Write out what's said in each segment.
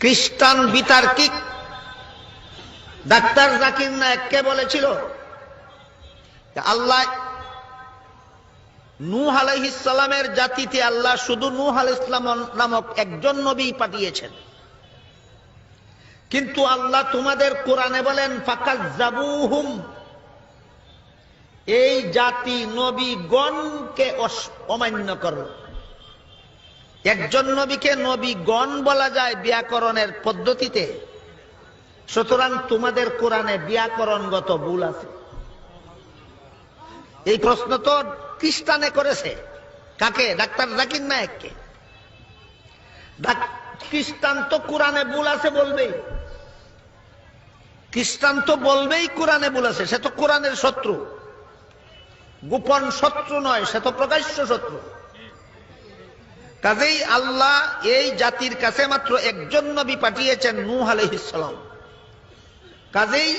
খ্রিস্টান বিতার্কিক। ডাক্তার জাকির নায়ককে বলেছিল? আল্লাহ নূহ আলাইহিসসালামের জাতিতে আল্লাহ শুধু নূহ আলাইহিস ইসলাম নামক একজন নবী পাঠিয়েছেন। কিন্তু আল্লাহ তোমাদের কোরআনে বলেন, ফাকাজ জাবুহুম। এই জাতি নবীগণকে অস- অমান্য করল একজন নবীকে নবীগণ বলা যায় ব্যাকরণের পদ্ধতিতে। সুতরাং তোমাদের কোরআনে ব্যাকরণগত ভুল আছে। এই প্রশ্ন তো খ্রিস্টানে করেছে। কাকে? ডাক্তার জাকির নায়ককে। খ্রিস্টান তো কোরআনে ভুল আছে বলবেই। খ্রিস্টান তো বলবেই কোরআনে ভুল আছে, সে তো কোরআনের শত্রু। গোপন শত্রু নয়, সে তো প্রকাশ্য শত্রু। কাজেই আল্লাহ এই জাতির কাছে মাত্র একজন নবী পাঠিয়েছেন নূহ আলাইহিসসালাম কাজেই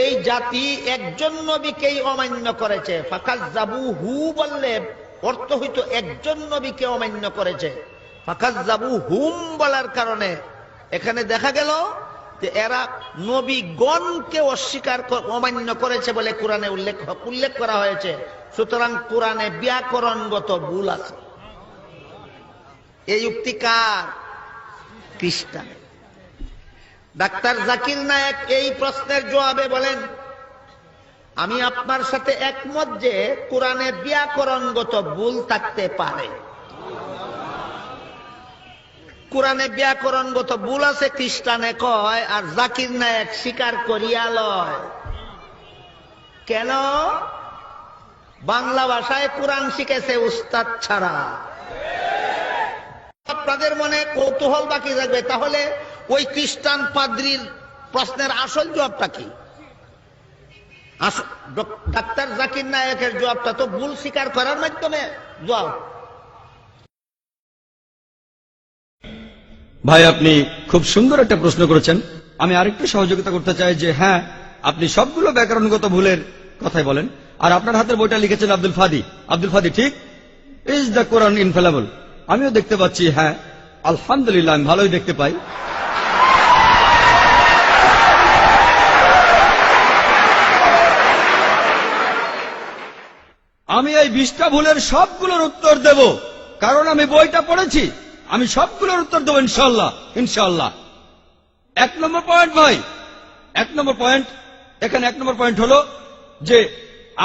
এই জাতি একজন নবীকেই অমান্য করেছে। ফাকাজ জাবু হু বললে অর্থ হইতো একজন নবীকে অমান্য করেছে। ফাকাজ জাবু হুম বলার কারণে এখানে দেখা গেল যে এরা নবীগণকে অস্বীকার অমান্য করেছে বলে কোরআনে উল্লেখ উল্লেখ করা হয়েছে। সুতরাং কোরআনে ব্যাকরণগত ভুল আছে। এই উক্তি কার? খ্রিস্টান ডাক্তার জাকির নায়ক এই প্রশ্নের জবাবে বলেন, আমি আপনার সাথে একমত যে কোরআনে ব্যাকরণগত ভুল থাকতে পারে। কোরআনে ব্যাকরণগত ভুল আছে, খ্রিস্টানে কয়, আর জাকির নায়ক স্বীকার করিয়া লয়। কেন? বাংলা ভাষায় কোরআন শিখেছে উস্তাদ ছাড়া। আপনাদের মনে কৌতূহল বাকি থাকবে। তাহলে ওই খ্রিস্টান পাদ্রির প্রশ্নের আসল জবাবটা কি? ডাক্তার জাকির নায়কের জবাবটা তো ভুল স্বীকার করার মাধ্যমে জবাব। ভাই, আপনি খুব সুন্দর একটা প্রশ্ন করেছেন। আমি আরেকটু সহযোগিতা করতে চাই যে হ্যাঁ আপনি সবগুলো ব্যাকরণগত ভুলের কথাই বলেন। আর আপনার হাতের বইটা লিখেছেন আব্দুল ফাদি। আব্দুল ফাদি, ঠিক? ইজ দ্য কোরআন ইনফেলাবল আমিও দেখতে পাচ্ছি হ্যাঁ আলহামদুলিল্লাহ, আমি ভালোই দেখতে পাই। আমি এই বিশটা ভুলের সবগুলোর উত্তর দেব, কারণ আমি বইটা পড়েছি। আমি সবগুলোর উত্তর দেবো ইনশাল্লাহ ইনশাল্লাহ এক নম্বর পয়েন্ট ভাই, এক নম্বর পয়েন্ট এখানে এক নম্বর পয়েন্ট হলো যে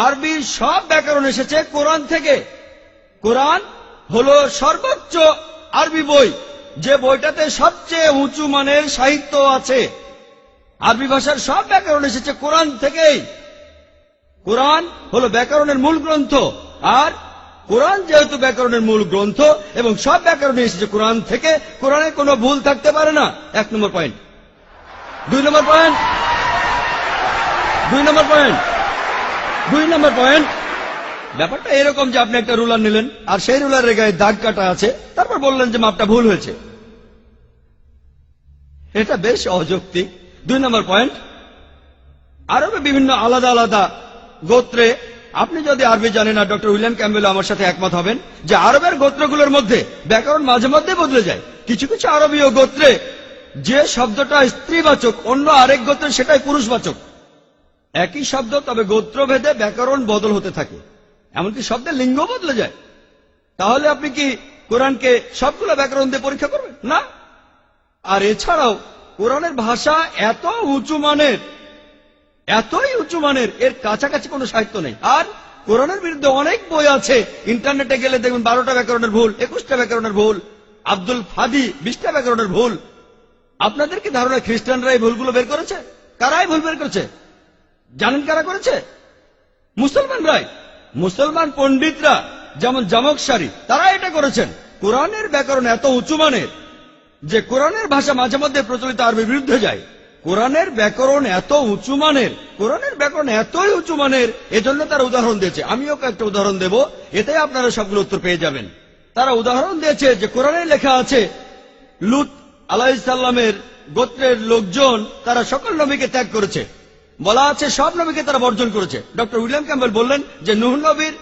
আরবির সব ব্যাকরণ এসেছে কোরআন থেকে। কোরআন হলো সর্বোচ্চ আরবি বই, যে বইটাতে সবচেয়ে উঁচু মানের সাহিত্য আছে। আরবি ভাষার সব ব্যাকরণ এসেছে কোরআন থেকেই। কোরআন হলো ব্যাকরণের মূল গ্রন্থ, আর কোরআন যেহেতু ব্যাকরণের মূল গ্রন্থ, এবং সব ব্যাকরণে এসেছে কোরআন থেকে, কোরআনে কোনো ভুল থাকতে পারে না। এক নম্বর পয়েন্ট। দুই নম্বর পয়েন্ট। দুই নম্বর পয়েন্ট। দুই নম্বর পয়েন্ট। ব্যাপারটা এরকম যে আপনি একটা রুলার নিলেন, আর সেই রুলারের গায়ে দাগ কাটা আছে, তারপর বললেন যে মাপটা ভুল হয়েছে। এটা বেশ অযৌক্তিক। দুই নম্বর পয়েন্ট, আরবে বিভিন্ন আলাদা আলাদা গোত্রে, আপনি যদি আরবি জানেন, আর ডক্টর উইলিয়াম ক্যাম্বেল আমার সাথে একমত হবেন, যে আরবের গোত্রগুলোর মধ্যে ব্যাকরণ মাঝে মধ্যে বদলে যায়। কিছু কিছু আরবীয় গোত্রে যে শব্দটা স্ত্রীবাচক, অন্য আরেক গোত্রে সেটাই পুরুষবাচক। একই শব্দ, তবে গোত্রভেদে ব্যাকরণ বদল হতে থাকে। এমনকি শব্দের লিঙ্গ বদলে যায়। তাহলে আপনি কি কোরআনকে সবগুলো ব্যাকরণ দিয়ে পরীক্ষা করবেন? না। আর এছাড়াও, কোরআনের ভাষা এত উঁচু মানের, এতই উঁচু মানের, এর কাছাকাছি কোনো সাহিত্য নেই। আর কোরআনের বিরুদ্ধে অনেক বই আছে। ইন্টারনেটে গেলে দেখবেন বারোটা ব্যাকরণের ভুল, একুশটা ব্যাকরণের ভুল, আব্দুল ফাদি বিশটা ব্যাকরণের ভুল। আপনাদের কি ধারণা খ্রিস্টানরা এই ভুলগুলো বের করেছে? কারাই ভুল বের করেছে? জানেন কারা করেছে? মুসলমানরাই। মুসলমান পণ্ডিতরা যেমন জামক সারি তারা এটা করেছেন। কোরআনের ব্যাকরণ এত উঁচু মানের যে কোরআনের ভাষা মাঝে মধ্যে প্রচলিত আরবির বিরুদ্ধে যায়। কোরআনের ব্যাকরণ এত উঁচু মানের, কোরআনের ব্যাকরণ এতই উঁচু মানের, এজন্য তারা উদাহরণ দিয়েছে। আমিও কয়েকটা উদাহরণ দেব এতে আপনারা সবগুলো উত্তর পেয়ে যাবেন। তারা উদাহরণ দিয়েছে যে কোরআনে লেখা আছে, লুত আলাইসাল্লামের গোত্রের লোকজন, তারা সকল নবীকে ত্যাগ করেছে। বলা আছে সব নবীকে তারা বর্জন করেছে। ডক্টর উইলিয়াম ক্যাম্বেল বললেন যে নুহ নবীর